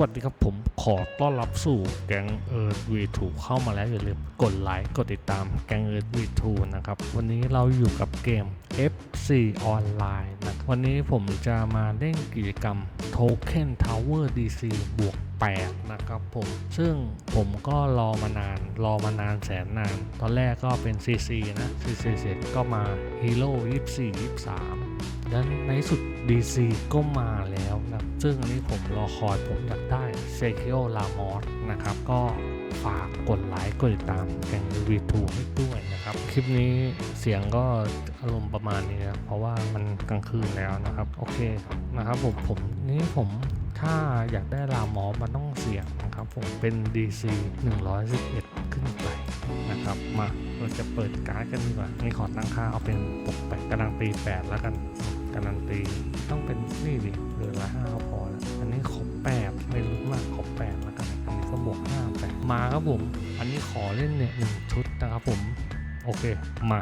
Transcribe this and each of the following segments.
วัสดีครับผมขอต้อนรับสู่แกงเอิร์ธวีทูเข้ามาแล้วอย่าลืมกดไลค์กดติดตามแกงเอิร์ธวีทูนะครับ วันนี้เราอยู่กับเกม FC ออนไลน์นะวันนี้ผมจะมาเล่นกิจกรรม Token Tower DC บวก8นะครับผมซึ่งผมก็รอมานาน รอมานานแสนนาน ตอนแรกก็เป็น CC นะ CC เสร็จก็มา Hero 24 23 และในสุด DC ก็มาแล้วนะซึ่งอันนี้ผมรอคอยผมอยากได้เซคิโอลามอสนะครับ ก็ฝากกดไลค์กดติดตามแกงรีทูให้ด้วยนะครับ คลิปนี้เสียงก็อารมณ์ประมาณนี้นะเพราะว่ามันกลางคืนแล้วนะครับ โอเคนะครับผมผมนี่ผมถ้าอยากได้ลามอสมันต้องเสียงนะครับ ผมเป็น DC 111 ขึ้นไปนะครับ มาเราจะเปิดการ์ดกันดีกว่านี่ขอตั้งค่าเอาเป็นปกแปดกำลังตีแปดแล้วกัน การันตีต้องเป็นนี่ดิเหลือละห้าพอแล้ว อันนี้ขอแปดไม่รู้มากขอแปดแล้วกัน อันนี้ก็บวกห้าแปดมาครับผม อันนี้ขอเล่นเนี่ยหนึ่งชุดนะครับผม โอเค มา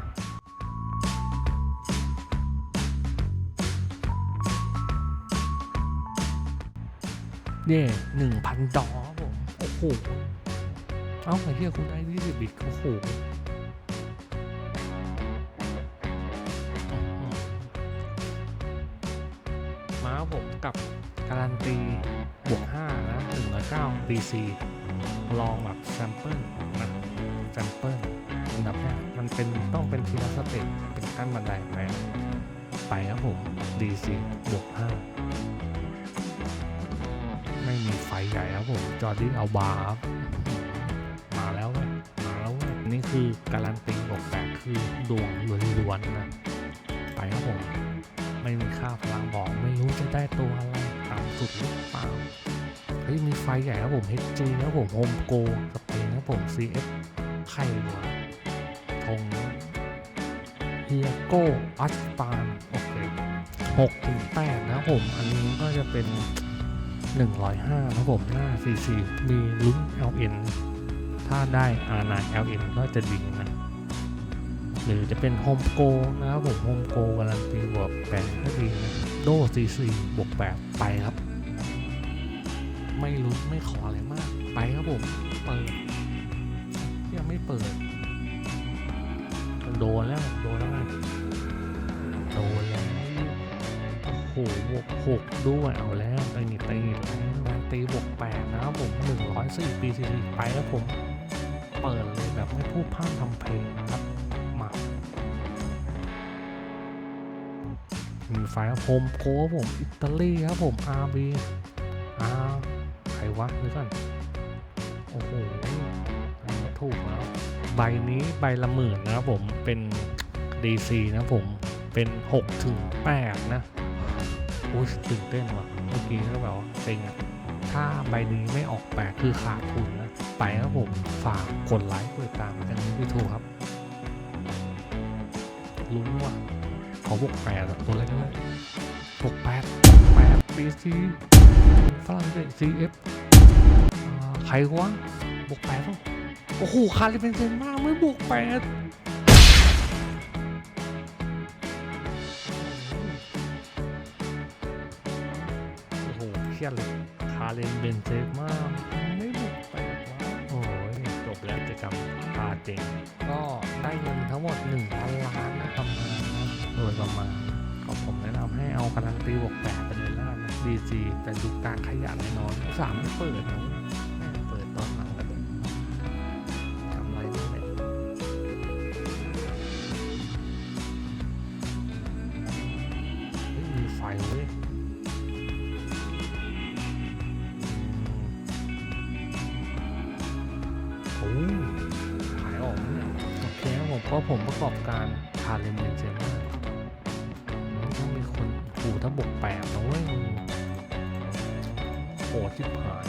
เนี่ยหนึ่งพันดอครับผม โอ้โห เอ้าไอ้เหี้ยคุณได้ยี่สิบอีกโอ้โห กับการันตีบวก5นะ109 BC ลองแบบแซมเปิลนะแซมเปิลอันดับแรกมันเป็นต้องเป็นทีละสเต็ปเป็นขั้นบันไดไปไปครับผม DC บวก5ไม่มีไฟใหญ่ครับผม จอร์ดี้เอาบาร์ครับมาแล้วเว้ยมาแล้วเว้ยนี่คือการันตีบวก8คือดวงล้วนๆนะไปครับผม พลังบอกไม่รู้จะได้ตัวอะไรตามสุดหรือเปล่าเฮ้ยมีไฟใหญ่ครับผม HG ครับผมโฮมโกสเปนครับผม CF ใครวะธงเฮียโกอัสปานโอเค6ถึง8นะผม อันนี้ก็จะเป็น 105นะครับผมหน้า CC มีลุ้น LN ถ้าได้ R9 LN ก็จะดีนะ หรือจะเป็นโฮมโกนะครับผมโฮมโกการันตีบวกแปดก็ดีนะโดซีซีบวกแปดไปครับ ไม่รู้ไม่ขออะไรมาก ไปครับผม เปิด ยังไม่เปิด โดนแล้วโดนแล้วโดนแล้วโอ้โหบวกหกด้วยเอาแล้วตีนิดตีนิดแตีบวกแปดนะครับผมหนึ่งร้อยสี่ปีซีไปแล้วผม เปิดเลยแบบไม่พูดพร่ำทำเพลงนะครับ มา มีไฟครับผมโค้ผม อิตาลีครับผม RB อาใครวะนึกก่อน โอ้โหอันถูกแล้ว ใบนี้ใบละหมื่นนะครับผม เป็น DC นะผม เป็น 6 ถึง 8 นะอุ้ยตื่นเต้นว่ะ เมื่อกี้ก็แบบว่าเซ็งอะถ้าใบนี้ไม่ออกแปดคือขาดทุนนะ ไปครับผม ฝากกดไลค์กดติดตามกันพี่ทูครับ ลุ้นว่ะขาบวกแปดตัวเล็กเลยบวกแปดแปดปีซีฝรั่งเศสซีเอฟใครวะบวกแปดโอ้โหคาริเป็นเซนมากไม่บวกแปดโอ้โหเครียดเลยคาเรนเบนเซมาไม่บวกแปดวะโอ้ยจบแล้วกิจกรรมพาเจงก็ ได้เงินทั้งหมด1พันล้านนะประมาณนะโดยประมาณก็ผมแนะนำให้เอาการันตีบวกแปดไปเลยแล้วกันนะดีจีแต่ดูการขยันแน่นอนสามไม่เปิดนะแม่งเปิดตอนหลังกันเลยทำไรไม่ได้มีไฟเว้ย เพราะผมประกอบการคาเลนเบนเซมาต้องมีคนขู่ถ้าบกแปดนะเว้ยโหดที่หาย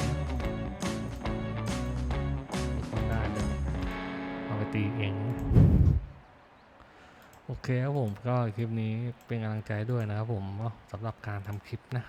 คนได้เลยเอาไปตีเอง โอเคครับผมก็คลิปนี้เป็นกำลังใจด้วยนะครับผมสำหรับการทำคลิปนะ